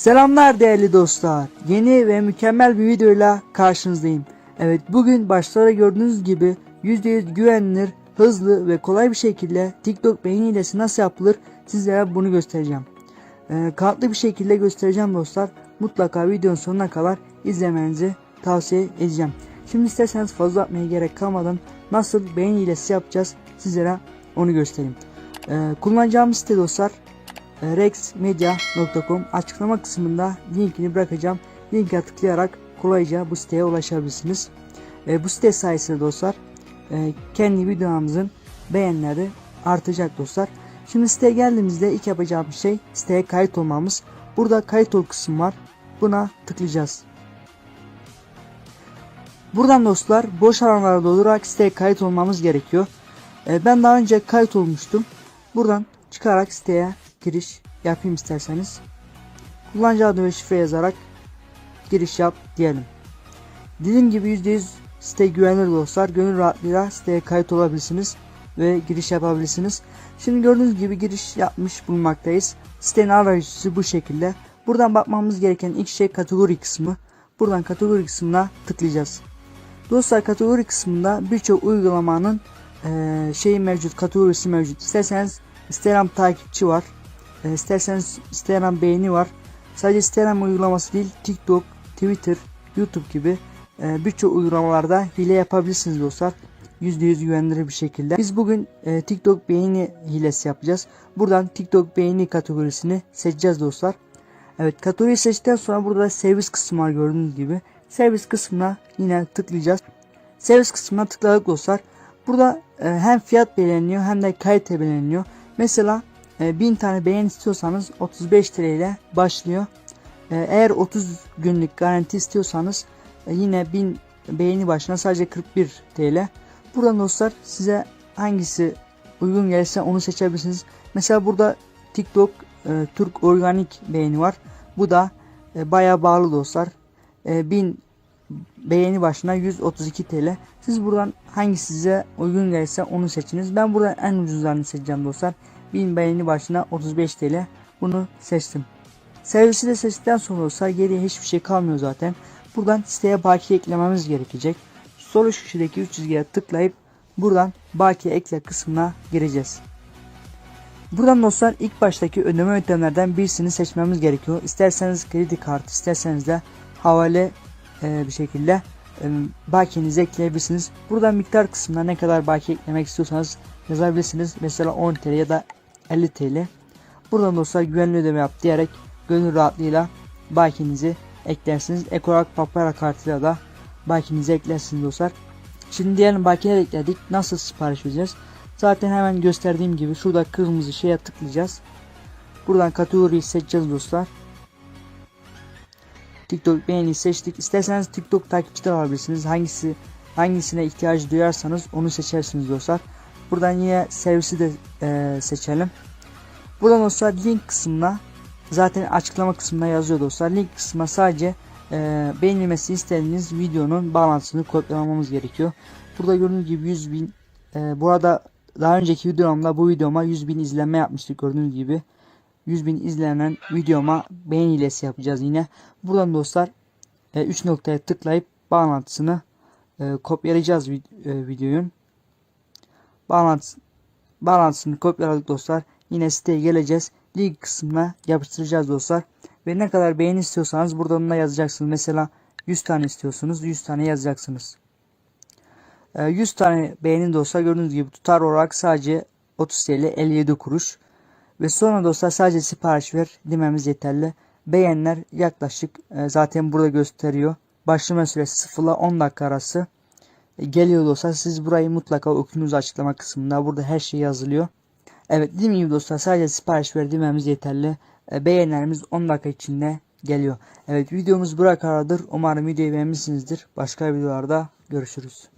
Selamlar değerli dostlar. Yeni ve mükemmel bir videoyla karşınızdayım. Evet bugün başta da gördüğünüz gibi %100 güvenilir, hızlı ve kolay bir şekilde TikTok beğeni hilesi nasıl yapılır sizlere bunu göstereceğim. Ee, kanıtlı bir şekilde göstereceğim dostlar. Mutlaka videonun sonuna kadar izlemenizi tavsiye edeceğim. Şimdi isterseniz fazla atmaya gerek kalmadan nasıl beğeni hilesi yapacağız sizlere onu göstereyim. Ee, kullanacağımız site dostlar rexmedia.com açıklama kısmında linkini bırakacağım. Linke tıklayarak kolayca bu siteye ulaşabilirsiniz. E, bu site sayesinde dostlar e, kendi videolarımızın beğenileri artacak dostlar. Şimdi siteye geldiğimizde ilk yapacağımız şey siteye kayıt olmamız. Burada kayıt ol kısmı var. Buna tıklayacağız. Buradan dostlar boş alanlara doldurarak siteye kayıt olmamız gerekiyor. E, ben daha önce kayıt olmuştum. Buradan çıkarak siteye giriş yapayım isterseniz. Kullanıcı adı ve şifre yazarak giriş yap diyelim. Dediğim gibi %100 site güvenilir dostlar. Gönül rahatlığıyla siteye kayıt olabilirsiniz ve giriş yapabilirsiniz. Şimdi gördüğünüz gibi giriş yapmış bulunmaktayız. Sitenin arayüzü bu şekilde. Buradan bakmamız gereken ilk şey kategori kısmı. Buradan kategori kısmına tıklayacağız. Dostlar kategori kısmında birçok uygulamanın eee şeyi mevcut, kategorisi mevcut. İsterseniz Instagram takipçi var. E, isterseniz Instagram beğeni var. Sadece Instagram uygulaması değil TikTok, Twitter, YouTube gibi e, birçok uygulamalarda hile yapabilirsiniz dostlar. %100 güvenilir bir şekilde. Biz bugün e, TikTok beğeni hilesi yapacağız. Buradan TikTok beğeni kategorisini seçeceğiz dostlar. Evet kategoriyi seçtikten sonra burada servis kısmı var gördüğünüz gibi. Servis kısmına yine tıklayacağız. Servis kısmına tıkladık dostlar. Burada e, hem fiyat belirleniyor hem de kalite belirleniyor. Mesela 1000 tane beğen istiyorsanız 35 TL ile başlıyor. E, eğer 30 günlük garanti istiyorsanız e, yine 1000 beğeni başına sadece 41 TL. Buradan dostlar size hangisi uygun gelirse onu seçebilirsiniz. Mesela burada TikTok e, Türk organik beğeni var. Bu da e, bayağı bağlı dostlar. E, 1000 beğeni başına 132 TL. Siz buradan hangisi size uygun gelirse onu seçiniz. Ben buradan en ucuzlarını seçeceğim dostlar. 1000 beğeni başına 35 TL. Bunu seçtim. Servisi de seçtikten sonra olsa geriye hiçbir şey kalmıyor zaten. Buradan siteye bakiye eklememiz gerekecek. Üst köşedeki 3 çizgiye tıklayıp buradan bakiye ekle kısmına gireceğiz. Buradan dostlar ilk baştaki ödeme yöntemlerden birisini seçmemiz gerekiyor. İsterseniz kredi kartı, isterseniz de havale e, bir şekilde e, bakiyenizi ekleyebilirsiniz. Buradan miktar kısmına ne kadar bakiye eklemek istiyorsanız yazabilirsiniz. Mesela 10 TL ya da 50 TL. Buradan dostlar güvenli ödeme yap diyerek gönül rahatlığıyla bakiyenizi eklersiniz. Ek olarak papara kartıyla da bakiyenizi eklersiniz dostlar. Şimdi diyelim bakiyeler ekledik. Nasıl sipariş vereceğiz? Zaten hemen gösterdiğim gibi şurada kırmızı şeye tıklayacağız. Buradan kategoriyi seçeceğiz dostlar. TikTok beğeni seçtik. İsterseniz TikTok takipçi de alabilirsiniz. Hangisi hangisine ihtiyacı duyarsanız onu seçersiniz dostlar. Buradan yine servisi de e, seçelim. Buradan dostlar link kısmına zaten açıklama kısmına yazıyor dostlar. Link kısmına sadece e, beğenilmesi istediğiniz videonun bağlantısını kopyalamamız gerekiyor. Burada gördüğünüz gibi 100 bin e, burada daha önceki videomda bu videoma 100 bin izlenme yapmıştık gördüğünüz gibi. 100 bin izlenen videoma beğeni hilesi yapacağız yine. Buradan dostlar 3 noktaya tıklayıp bağlantısını e, kopyalayacağız vid e, videonun. Bağlantısı, bağlantısını kopyaladık dostlar. Yine siteye geleceğiz. Link kısmına yapıştıracağız dostlar. Ve ne kadar beğeni istiyorsanız buradan da yazacaksınız. Mesela 100 tane istiyorsunuz. 100 tane yazacaksınız. E, 100 tane beğeni dostlar gördüğünüz gibi tutar olarak sadece 30 TL 57 kuruş. Ve sonra dostlar sadece sipariş ver dememiz yeterli. Beğenler yaklaşık e, zaten burada gösteriyor. Başlama süresi 0 ile 10 dakika arası geliyor dostlar. Siz burayı mutlaka okuyunuz açıklama kısmında. Burada her şey yazılıyor. Evet dediğim gibi dostlar sadece sipariş ver dememiz yeterli. E, beğenilerimiz 10 dakika içinde geliyor. Evet videomuz buraya kadardır. Umarım videoyu beğenmişsinizdir. Başka videolarda görüşürüz.